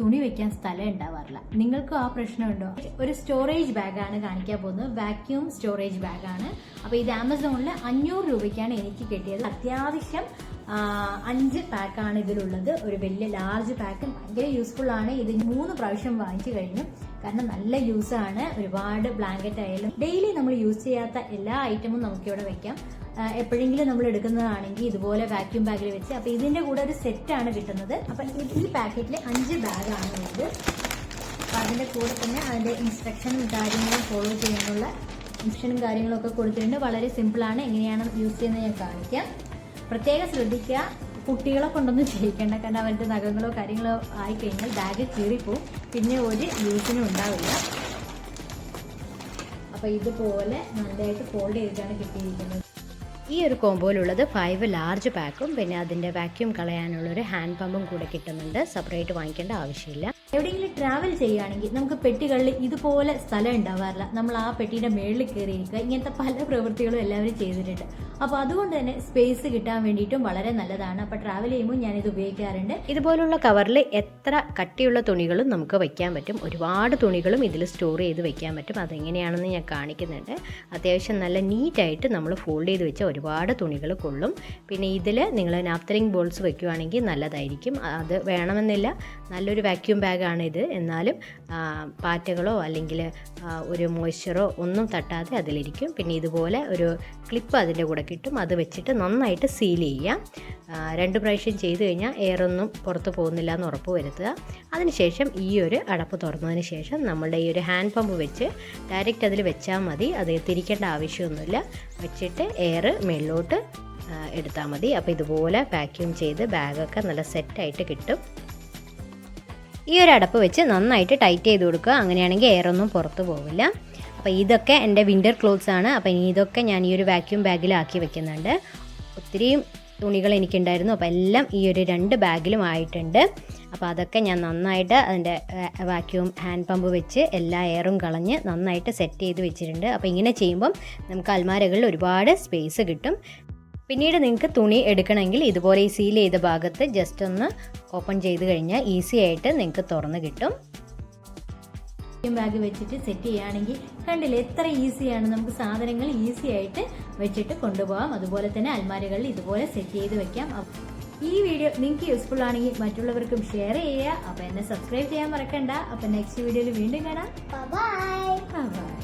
തുണി വെക്കാൻ സ്ഥലം ഉണ്ടാവാറില്ല. നിങ്ങൾക്കും ആ പ്രശ്നമുണ്ടോ? ഒരു സ്റ്റോറേജ് ബാഗാണ് കാണിക്കാൻ പോകുന്നത്. വാക്യൂം സ്റ്റോറേജ് ബാഗാണ് അപ്പോൾ ഇത് ആമസോണിൽ അഞ്ഞൂറ് രൂപയ്ക്കാണ് എനിക്ക് കിട്ടിയത്. അത്യാവശ്യം അഞ്ച് പാക്കാണ് ഇതിലുള്ളത്. ഒരു വലിയ ലാർജ് പാക്ക് ഭയങ്കര യൂസ്ഫുൾ ആണ്. ഇത് മൂന്ന് പ്രാവശ്യം വാങ്ങിച്ചു കഴിഞ്ഞു. കാരണം നല്ല യൂസ് ആണ്. ഒരുപാട് ബ്ലാങ്കറ്റ് ആയാലും ഡെയിലി നമ്മൾ യൂസ് ചെയ്യാത്ത എല്ലാ ഐറ്റമും നമുക്കിവിടെ വെക്കാം. എപ്പോഴെങ്കിലും നമ്മൾ എടുക്കുന്നതാണെങ്കിൽ ഇതുപോലെ വാക്യൂം ബാഗിൽ വെച്ച്. അപ്പൊ ഇതിന്റെ കൂടെ ഒരു സെറ്റാണ് കിട്ടുന്നത്. അപ്പൊ ഈ- പാക്കറ്റിൽ അഞ്ച് ബാഗാണ് ഉള്ളത്. അപ്പൊ അതിന്റെ കൂടെ തന്നെ അതിന്റെ ഇൻസ്ട്രക്ഷനും കാര്യങ്ങളും ഫോളോ ചെയ്യാനുള്ള ഇൻസ്ട്രക്ഷനും കാര്യങ്ങളും ഒക്കെ കൊടുത്തിട്ടുണ്ട്. വളരെ സിമ്പിൾ ആണ്. എങ്ങനെയാണ് യൂസ് ചെയ്യുന്നത് ഞാൻ കാണിക്കാം. പ്രത്യേകം ശ്രദ്ധിക്കുക. കുട്ടികളെ കൊണ്ടൊന്നും ചെയ്യിക്കേണ്ട. കാരണം അവരുടെ നഖങ്ങളോ കാര്യങ്ങളോ ആയിക്കഴിഞ്ഞാൽ ബാഗ് കീറിപ്പോവും. പിന്നെ ഒരു യൂസിനും ഉണ്ടാവില്ല. അപ്പൊ ഇതുപോലെ നല്ലതായിട്ട് ഫോൾഡ് ചെയ്തിട്ടാണ് കിട്ടിയിരിക്കുന്നത്. ഈ ഒരു കോമ്പോയിലുള്ളത് ഫൈവ് ലാർജ് പാക്കും പിന്നെ അതിന്റെ വാക്യൂം കളയാനുള്ള ഒരു ഹാൻഡ് പമ്പും കൂടെ കിട്ടുന്നുണ്ട്. സെപ്പറേറ്റ് വാങ്ങിക്കേണ്ട ആവശ്യമില്ല. എവിടെയെങ്കിലും ട്രാവൽ ചെയ്യുകയാണെങ്കിൽ നമുക്ക് പെട്ടികളിൽ ഇതുപോലെ സ്ഥലം ഉണ്ടാവാറില്ല. നമ്മൾ ആ പെട്ടിയുടെ മേളിൽ കയറിയിരിക്കുക ഇങ്ങനത്തെ പല പ്രവൃത്തികളും എല്ലാവരും ചെയ്തിട്ടുണ്ട്. അപ്പോൾ അതുകൊണ്ട് തന്നെ സ്പേസ് കിട്ടാൻ വേണ്ടിയിട്ടും വളരെ നല്ലതാണ്. അപ്പോൾ ട്രാവൽ ചെയ്യുമ്പോൾ ഞാനിത് ഉപയോഗിക്കാറുണ്ട്. ഇതുപോലുള്ള കവറിൽ എത്ര കട്ടിയുള്ള തുണികളും നമുക്ക് വയ്ക്കാൻ പറ്റും. ഒരുപാട് തുണികളും ഇതിൽ സ്റ്റോർ ചെയ്ത് വയ്ക്കാൻ പറ്റും. അതെങ്ങനെയാണെന്ന് ഞാൻ കാണിക്കുന്നുണ്ട്. അത്യാവശ്യം നല്ല നീറ്റായിട്ട് നമ്മൾ ഫോൾഡ് ചെയ്ത് വെച്ച ഒരുപാട് തുണികൾ കൊള്ളും. പിന്നെ ഇതിൽ നിങ്ങൾ നാപ്തറിങ് ബോൾസ് വെക്കുകയാണെങ്കിൽ നല്ലതായിരിക്കും. അത് വേണമെന്നില്ല. നല്ലൊരു വാക്യൂം ബാഗാണ് ഇത് എന്നാലും പാറ്റകളോ അല്ലെങ്കിൽ ഒരു മോയ്സ്ചറോ ഒന്നും തട്ടാതെ അതിലിരിക്കും. പിന്നെ ഇതുപോലെ ഒരു ക്ലിപ്പ് അതിന്റെ കൂടെ കിട്ടും. അത് വെച്ചിട്ട് നന്നായിട്ട് സീൽ ചെയ്യാം രണ്ട് പ്രാവശ്യം ചെയ്തു കഴിഞ്ഞാൽ എയറൊന്നും പുറത്ത് പോകുന്നില്ല എന്ന് ഉറപ്പ് വരുത്തുക. അതിനുശേഷം ഈ ഒരു അടപ്പ് തുറന്നതിന് ശേഷം നമ്മളുടെ ഈ ഒരു ഹാൻഡ് പമ്പ് വെച്ച് ഡയറക്റ്റ് അതിൽ വെച്ചാൽ മതി. അത് തിരിക്കേണ്ട ആവശ്യമൊന്നുമില്ല. വെച്ചിട്ട് എയർ മേളിലോട്ട് എടുത്താൽ മതി. അപ്പോൾ ഇതുപോലെ വാക്യൂം ചെയ്ത് ബാഗൊക്കെ നല്ല സെറ്റായിട്ട് കിട്ടും. ഈ ഒരു അടപ്പ് വെച്ച് നന്നായിട്ട് ടൈറ്റ് ചെയ്ത് കൊടുക്കുക. അങ്ങനെയാണെങ്കിൽ എയറൊന്നും പുറത്ത് പോവില്ല. അപ്പോൾ ഇതൊക്കെ എന്റെ വിന്റർ ക്ലോത്ത്സ് ആണ്. അപ്പോൾ ഇനി ഇതൊക്കെ ഞാൻ ഈ ഒരു വാക്യൂം ബാഗിലാക്കി വെക്കുന്നുണ്ട്. ഒത്തിരിയും തുണികൾ എനിക്കുണ്ടായിരുന്നു. അപ്പോൾ എല്ലാം ഈ ഒരു രണ്ട് ബാഗിലും ആയിട്ടുണ്ട്. അപ്പോൾ അതൊക്കെ ഞാൻ നന്നായിട്ട് അതിന്റെ വാക്യൂം ഹാൻഡ് പമ്പ് വെച്ച് എല്ലാ എയറും കളഞ്ഞ് നന്നായിട്ട് സെറ്റ് ചെയ്ത് വെച്ചിട്ടുണ്ട്. അപ്പോൾ ഇങ്ങനെ ചെയ്യുമ്പം നമുക്ക് അൽമാരകളിൽ ഒരുപാട് സ്പേസ് കിട്ടും. പിന്നീട് നിങ്ങൾക്ക് തുണി എടുക്കണമെങ്കിൽ ഇതുപോലെ ഈ സീൽ ചെയ്ത ഭാഗത്ത് ജസ്റ്റ് ഒന്ന് ഓപ്പൺ ചെയ്ത് കഴിഞ്ഞാൽ ഈസി ആയിട്ട് നിങ്ങൾക്ക് തുറന്ന് കിട്ടും. ബാഗ് വെച്ചിട്ട് സെറ്റ് ചെയ്യുകയാണെങ്കിൽ കണ്ടില്ലേ എത്ര ഈസിയാണ് നമുക്ക് സാധനങ്ങൾ ഈസി ആയിട്ട് വെച്ചിട്ട് കൊണ്ടുപോകാം. അതുപോലെ തന്നെ അൽമാരകളിൽ ഇതുപോലെ സെറ്റ് ചെയ്ത് വെക്കാം. ഈ വീഡിയോ നിങ്ങൾക്ക് യൂസ്ഫുൾ ആണെങ്കിൽ മറ്റുള്ളവർക്കും ഷെയർ ചെയ്യുക. അപ്പോൾ എന്നെ സബ്സ്ക്രൈബ് ചെയ്യാൻ മറക്കണ്ട. അപ്പോൾ നെക്സ്റ്റ് വീഡിയോയിൽ വീണ്ടും കാണാം. Bye